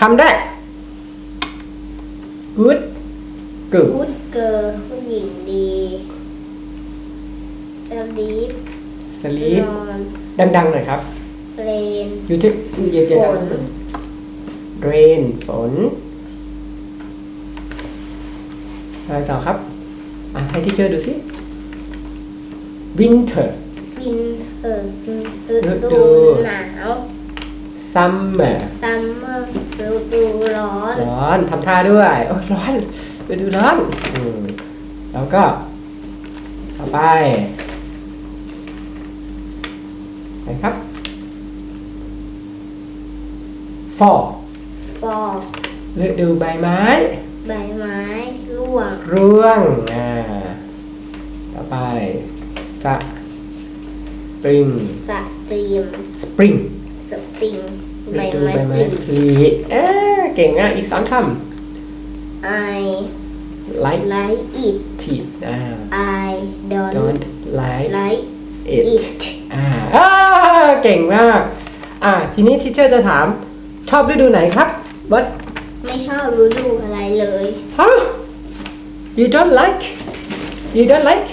คำแรก good good กูดเกิร์ผู้หญิงดีสลีป sleep นอนดังๆหน่อยครับเพลนอยู่ที่เย็นๆฝน rain ฝน อะไรต่อครับ อะให้ที่เชอร์ดูสิ winter วินเออฤฤดูดูหนาว summer ซัมเมอร์ฤดูร้อน ร้อนทำท่าด้วยโอ้ยร้อนไปดูร้อนอืมแล้วก็ต่อไปไหนครับ fall ฟอกฤดูใบไม้ ใบไม้ร่วงร่วง อ่า ต่อไปสะ spring สตรีม spring สปริงฤใบดูไม้ใบไม้ผผลิลิเอ๊ะเก่งอะ อีกสองคไอำ like ไลท์อิด it อ่าไอดอน don't like ไลท์ it it อ่าอ่าเก่งมาก อ่า ทีนี้ที่เชอร์จะถาม ชอบฤดูไหนครับ what ไม่ชอบฤดูอะไรเลย huh you don't like you don't like